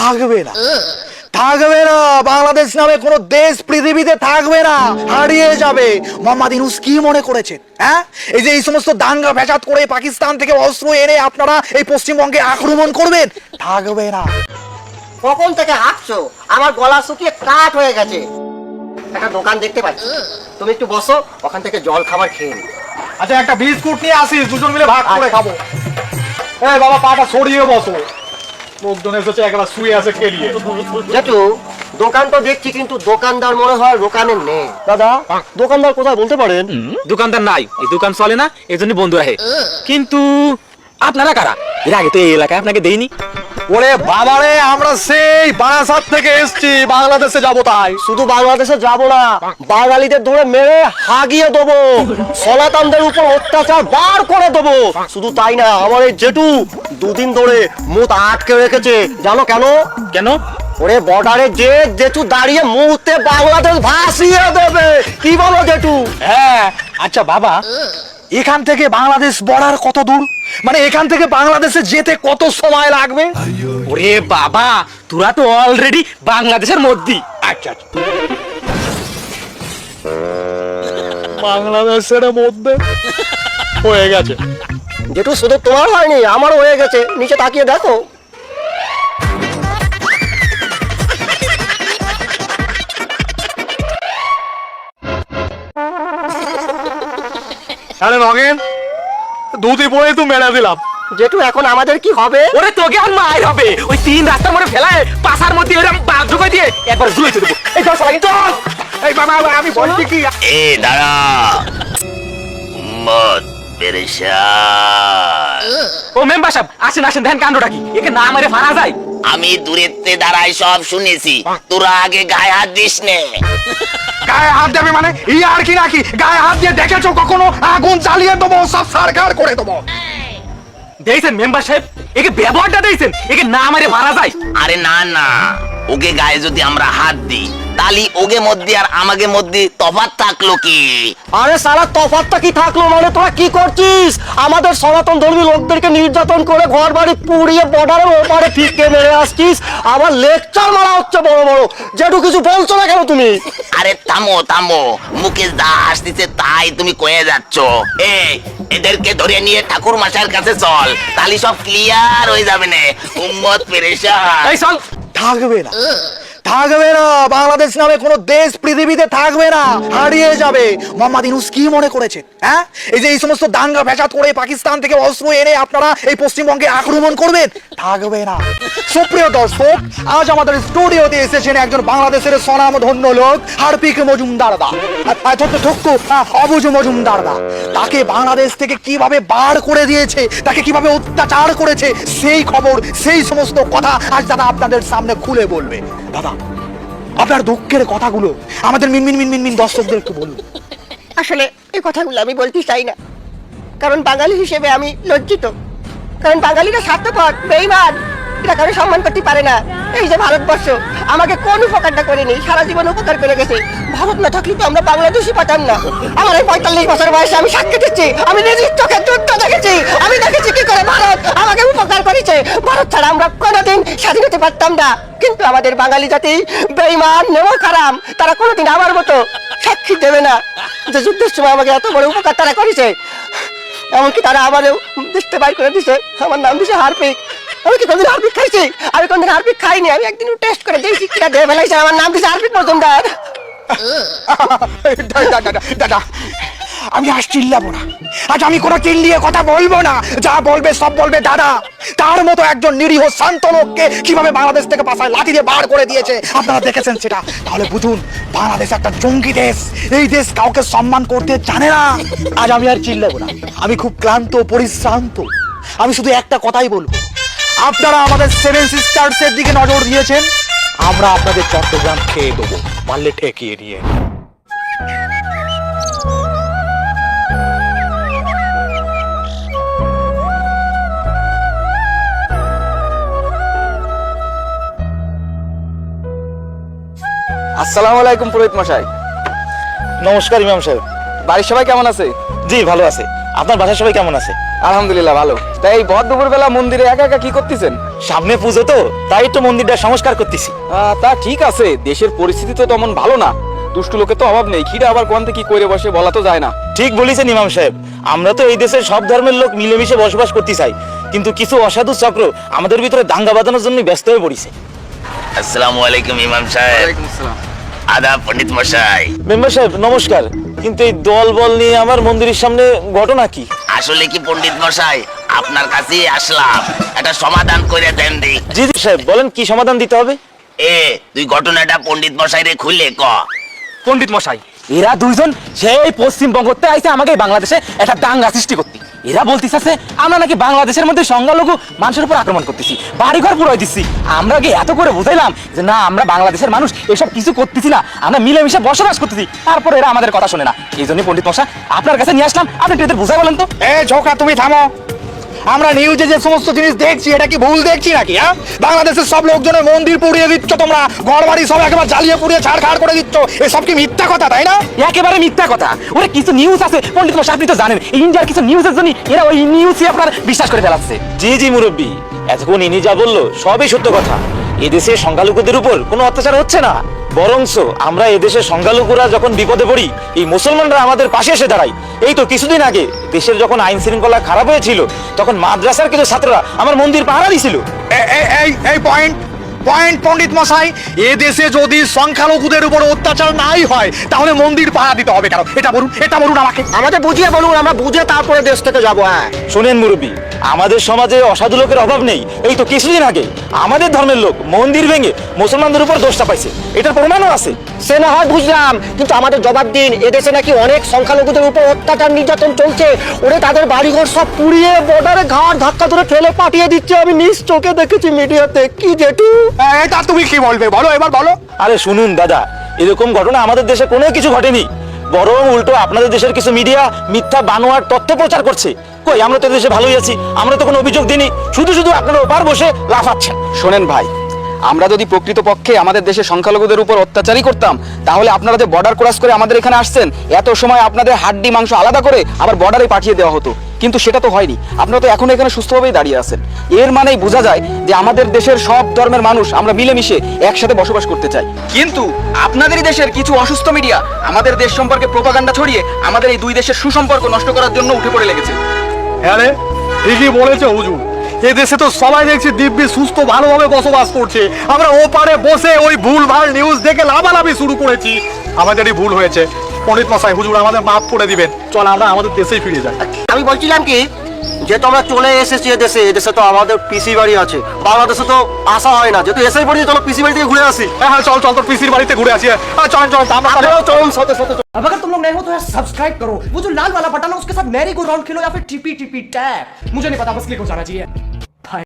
থাকবে না। থাকবে না। বাংলাদেশ নামে কোনো দেশ পৃথিবীতে থাকবে না। হারিয়ে যাবে। মোহাম্মদ ইনুস কি মনে করেছেন হ্যাঁ? এই যে এই সমস্ত দাঙ্গা ফ্যাসাদ করে পাকিস্তান থেকে অস্ত্র এনে আপনারা এই পশ্চিমবঙ্গে আক্রমণ করবেন? থাকবে না। কখন থেকে হাঁটছো? আমার গলা শুকিয়ে কাঠ হয়ে গেছে। একটা দোকান দেখতে পাচ্ছি। তুমি একটু বসো ওখান থেকে জল খাবার খেয়ে নি আচ্ছা একটা বিস্কুট নিয়ে আসিস দুজন মিলে ভাগ করে। খাব। এই বাবা পাটা সরিয়ে বসো। লোকজন এসেছে একেবারে শুয়ে আছে খেলিয়ে। জেঠু দোকান তো দেখছি কিন্তু দোকানদার মনে হয় দোকানে নেই। দাদা দোকানদার কোথায় বলতে পারেন? দোকানদার নাই এই দোকান চলে না এই জন্য বন্ধু আহে। কিন্তু আপনারা কারা? এর আগে তো এই এলাকায় আপনাকে দেইনি। ওরে বাবারে আমরা সেই বারাসাত থেকে এসেছি বাংলাদেশে যাব তাই। শুধু বাংলাদেশে যাব না বাঙালিদের ধরে মেরে হাগিয়ে দেবো। সনাতনদের উপর অত্যাচার বার করে দেবো। শুধু তাই না আমার এই জেঠু দুদিন ধরে মুখ আটকে রেখেছে। জানো কেন? কেন? ওরে বর্ডারে যে জেঠু দাঁড়িয়ে মুহূর্তে বাংলাদেশ ভাসিয়ে দেবে। কি বলো জেঠু? হ্যাঁ আচ্ছা বাবা এখান থেকে বাংলাদেশ বর্ডার কত দূর? মানে এখান থেকে বাংলাদেশে যেতে কত সময় লাগবে? ওরে বাবা তোরা তো অলরেডি বাংলাদেশের মধ্যে আচ্ছা আচ্ছা। বাংলাদেশের মধ্যে? হয়ে গেছে। যেটু শুধু তোমার হয়নি আমার হয়ে গেছে। নিচে তাকিয়ে দেখো। আরে নগেন দুধি পরে তো মেরে দিলাম। জেঠু এখন আমাদের কি হবে? ওরে তোকে আর মায়ের হবে। ওই তিন রাস্তার মধ্যে ফেলায় পাশার মধ্যে ওরকম বাদ ঢুকে দিয়ে একবার দেবো। এই চল সবাই চল। এই বাবা আমি বলছি কি? এ দাঁড়া। মত ও মেম্বার সাহেব আসেন আসেন ধ্যান কাণ্ডটা কি? একে না মারে ফারা যায়? আমি দূরেতে দাঁড়াই সব শুনেছি। তোরা আগে গায়ে হাত দিস নে। গায়ে হাত দেবে মানে? ই আর কি নাকি? গায়ে হাত দিয়ে দেখেছ কখনো? আগুন জ্বালিয়ে দেবো সব সারকার করে দেবো। দেখছেন মেম্বার সাহেব? একে ব্যবহারটা দেখছেন একে না মারে মারা যায়। আরে না না। ওকে গায়ে যদি আমরা হাত দিই তালি ওগে মধ্যে আর আমাকে মধ্যে তফাৎ থাকল কি? আরে সারা তফাতটা কি থাকল মানে তোরা কি করছিস? আমাদের সনাতন ধর্মী লোকদেরকে নির্যাতন করে ঘর বাড়ি পুড়িয়ে বর্ডারের ওপারে ফিরকে মেরে আসছিস। আবার লেকচার মারা হচ্ছে বড় বড়। যেটু কিছু বলছো না কেন তুমি? আরে থামো থামো। মুকেশ দা আসতেছে তাই তুমি কয়ে যাচ্ছ। এ এদেরকে ধরে নিয়ে ঠাকুর মাসার কাছে চল তালি সব ক্লিয়ার হয়ে যাবে না। উম্মত পেরেশান। এই চল। থাকবে না থাকবে না। বাংলাদেশ নামে কোনো দেশ পৃথিবীতে থাকবে না। হারিয়ে যাবে। মোহাম্মদ ইনুস কি মনে করেছেন হ্যাঁ? এই যে এই সমস্ত দাঙ্গা ফ্যাসাদ করে পাকিস্তান থেকে অস্ত্র এনে আপনারা এই পশ্চিমবঙ্গে আক্রমণ করবেন? থাকবে না। সুপ্রিয় দর্শক, আজ আমাদের স্টুডিওতে এসেছেন একজন বাংলাদেশের স্বনাম ধন্য লোক, হারপিক মজুমদার দা। ঠক্কু অবুজ মজুমদার দা। তাকে বাংলাদেশ থেকে কীভাবে বার করে দিয়েছে, তাকে কীভাবে অত্যাচার করেছে, সেই খবর, সেই সমস্ত কথা আজ দাদা আপনাদের সামনে খুলে বলবে। দাদা আপনার দুঃখের কথাগুলো আমাদের মিনমিন মিনমিন মিন দর্শকদের একটু বলুন। আসলে এই কথাগুলো আমি বলতে চাই না। কারণ বাঙালি হিসেবে আমি লজ্জিত। কারণ বাঙালিরা স্বার্থপর, বেইমান, এটা কারও সম্মান করতে পারে না। এই যে ভারতবর্ষ, আমাকে কোন উপকারটা করেনি, সারা জীবন উপকার করে গেছে। ভারত না থাকলে তো আমরা বাংলাদেশই পাতাম না। আমার এই পঁয়তাল্লিশ বছর বয়সে আমি সাক্ষী দিচ্ছি, আমি নিজের চোখে যুদ্ধ দেখেছি, আমি দেখেছি কি করে ভারত আমাকে উপকার করেছে। ভারত ছাড়া আমরা কোনোদিন স্বাধীন হতে পারতাম না। কিন্তু আমাদের বাঙালি জাতি বেইমান নেমো খারাম তারা কোনোদিন আমার মতো সাক্ষী দেবে না। যে যুদ্ধের সময় আমাকে এত বড় উপকার তারা করেছে, এমনকি তারা আমারও দেখতে বাই করে দিছে আমার নাম দিছে হারপিক আমি কি কোনদিন হারপিক খাইছি? আমি কোনদিন হারপিক খাইনি, আমি একদিন টেস্ট করে দেখছি কিনা দিয়ে। ফেলাইছে আমার নাম দিছে হারপিক মজুমদার। দাদা আমি আজ চিল্লাবো না। আজ আমি কোনো চিল্লিয়ে কথা বলব না। যা বলবে, সব বলবে দাদা। তার মতো একজন নিরীহ শান্ত লোককে কীভাবে বাংলাদেশ থেকে পাশায় লাঠি দিয়ে বার করে দিয়েছে, আপনারা দেখেছেন সেটা। তাহলে বুঝুন, বাংলাদেশ একটা জঙ্গি দেশ। এই দেশ কাউকে সম্মান করতে জানে না। আজ আমি আর চিল্লাবো না। আমি খুব ক্লান্ত, পরিশ্রান্ত। আমি শুধু একটা কথাই বলব। আপনারা আমাদের সেভেন সিস্টার্স এর দিকে নজর দিয়েছেন। আমরা আপনাদের চট্টগ্রাম খেয়ে দেবো পারলে ঠেকিয়ে নিয়ে আসসালামু আলাইকুম পুরোহিত মশাই। নমস্কার ইমাম সাহেব। বাড়ির সবাই কেমন আছে? জি, ভালো আছে। আপনার বাসার সবাই কেমন আছে? আলহামদুলিল্লাহ ভালো। তাই এই ভর দুপুর বেলা মন্দিরে একা একা কি করতেছেন? সামনে পুজো তো তাই তো মন্দিরটা সংস্কার করতেছি। আহ, তা ঠিক আছে দেশের পরিস্থিতি তো তেমন ভালো না। দুষ্টু লোকের তো অভাব নেই খিদে আবার কোন থেকে কি করে বসে বলা তো যায় না। ঠিক বলেছেন ইমাম সাহেব আমরা তো এই দেশের সব ধর্মের লোক মিলেমিশে বসবাস করতে চাই কিন্তু কিছু অসাধু চক্র আমাদের ভিতরে দাঙ্গা বাঁধানোর জন্য ব্যস্ত হয়ে পড়েছে। আসসালামু আলাইকুম ইমাম সাহেব। ওয়ালাইকুম আসসালাম। আদা পণ্ডিত মশাই। মেম্বার সাহেব নমস্কার। কিন্তু এই দল বল নিয়ে আমার মন্দিরের সামনে ঘটনা কি? আসলে কি পণ্ডিত মশাই? আপনার কাছে আসলাম। একটা সমাধান করে দেন দি। জি জি সাহেব বলেন কি সমাধান দিতে হবে? এ তুই ঘটনাটা পণ্ডিত মশাই রে খুলে ক। পণ্ডিত মশাই এরা দুইজন সেই পশ্চিমবঙ্গতে আইসে আমাকে বাংলাদেশে একটা দাঙ্গা সৃষ্টি করতে। এরা বলতেছে আমরা নাকি বাংলাদেশের মধ্যে সংখ্যালঘু মানুষের উপর আক্রমণ করতেছি, বাড়িঘর পুরো দিচ্ছি। আমরা কি এত করে বুঝাইলাম যে না, আমরা বাংলাদেশের মানুষ এসব কিছু করতেছি না, আমরা মিলেমিশে বসবাস করতেছি, তারপর এরা আমাদের কথা শোনে না। এই জন্য পণ্ডিত মশা আপনার কাছে নিয়ে আসলাম, আপনি এদের বুঝাই বলেন তো। এ ঝোকা তুমি থামো। আমরা নিউজে যে সমস্ত জিনিস দেখছি এটা কি ভুল দেখছি নাকি হ্যাঁ? বাংলাদেশের সব লোকজনের মন্দির পুড়িয়ে দিচ্ছ তোমরা ঘর বাড়ি সব একেবারে জ্বালিয়ে পুড়িয়ে ছাড়খাড় করে দিচ্ছ এসব কি মিথ্যা কথা তাই না? একেবারে মিথ্যা কথা। ওরে কিছু নিউজ আছে পন্ডিত মশাই আপনি তো জানেন এই ইন্ডিয়ার কিছু নিউজের জন্য এরা ওই নিউজই আপনার বিশ্বাস করে ফেলাচ্ছে। জি জি মুরব্বী এতক্ষণ ইনি যা বলল সবই সত্য কথা। এদেশে সংখ্যালঘুদের উপর কোনো অত্যাচার হচ্ছে না। বরংস আমরা এদেশের সংখ্যালঘুরা যখন বিপদে পড়ি এই মুসলমানরা আমাদের পাশে এসে দাঁড়ায়। এই তো কিছুদিন আগে দেশের যখন আইন শৃঙ্খলা খারাপ হয়েছিল তখন মাদ্রাসার কিছু ছাত্ররা আমার মন্দির পাহারা দিছিল। এ- এ- এই এই পয়েন্ট পয়েন্ট পণ্ডিত মশাই এ দেশে যদি সংখ্যালঘুদের উপর অত্যাচার নাই হয় তাহলে মন্দির পাহারা দিতে হবে কেন? এটা বলুন এটা বলুন আমাকে। আমাদের বুঝিয়ে বলুন আমরা বুঝে তারপরে দেশ থেকে যাব হ্যাঁ। শোনেন মুরব্বী আমাদের সমাজে অসাধু লোকের অভাব নেই। এই তো কিছুদিন আগে আমাদের ধর্মের লোক মন্দির ভেঙে মুসলমানদের উপর দোষটা পাইছে এটার প্রমাণও আছে। সে না হয় বুঝলাম কিন্তু আমাদের জবাব দিন এদেশে নাকি অনেক সংখ্যালঘুদের উপর অত্যাচার নির্যাতন চলছে। ওরে তাদের বাড়িঘর সব পুড়িয়ে বর্ডারে ঘাড় ধাক্কা ধরে ফেলে পাঠিয়ে দিচ্ছে। আমি নিজ চোখে দেখেছি মিডিয়াতে। কি জেঠু? এ, এটা তুমি কি বলবে? বলো এবার বলো। আরে শুনুন দাদা এরকম ঘটনা আমাদের দেশে কোনো কিছু ঘটেনি। বরং উল্টো আপনাদের দেশের কিছু মিডিয়া মিথ্যা বানোয়ার তথ্য প্রচার করছে। কই, আমরা তো দেশে ভালোই আছি, আমরা তো কোনো অভিযোগ দিইনি। শুধু শুধু আপনারা ওপার বসে লাফাচ্ছেন। শোনেন ভাই, আমরা যদি প্রকৃতপক্ষে আমাদের দেশে সংখ্যালঘুদের উপর অত্যাচারই করতাম, তাহলে আপনারা যে বর্ডার ক্রস করে আমাদের এখানে আসছেন, এত সময় আপনাদের হাড্ডি মাংস আলাদা করে আবার বর্ডারে পাঠিয়ে দেওয়া হতো। কিন্তু সেটা তো হয়নি। আপনারা তো এখন এখানে সুস্থভাবেই দাঁড়িয়ে আছেন। এর মানেই বোঝা যায় যে আমাদের দেশের সব ধর্মের মানুষ আমরা মিলেমিশে একসাথে বসবাস করতে চাই। কিন্তু আপনাদেরই দেশের কিছু অসুস্থ মিডিয়া আমাদের দেশ সম্পর্কে প্রোপাগান্ডা ছড়িয়ে আমাদের এই দুই দেশের সুসম্পর্ক নষ্ট করার জন্য উঠে পড়ে লেগেছে। হ্যাঁ ঠিকই বলেছে হুজুর। এ দেশে তো সবাই দেখছি দিব্যি সুস্থ ভালোভাবে বসবাস করছে। আমরা ওপারে বসে ওই ভুল ভালো নিউজ দেখে লাভালাভি শুরু করেছি। আমাদেরই ভুল হয়েছে। পণ্ডিত মশাই, হুজুর আমাদের মাফ করে দিবেন। চল, আমরা আমাদের দেশেই ফিরে যাই। আমি বলছিলাম কি যে তোমরা চলে এসেছি এদেশে এদেশে তো আমাদের পিসি বাড়ি আছে বাংলাদেশে তো আসা হয় না যেহেতু এসেই পড়ি চলো পিসি বাড়ি থেকে ঘুরে আসি হ্যাঁ হ্যাঁ চল চল তোর পিসির বাড়িতে ঘুরে আসি হ্যাঁ চল চল আমরা তাহলে- আপনারাও চলুন সাথে সাথে अब अगर तुम लोग नए हो तो यार सब्सक्राइब करो वो जो लाल वाला बटन है उसके साथ मैरी गो राउंड खेलो या फिर टीपी टीपी टैप मुझे नहीं पता बस क्लिक हो जाना चाहिए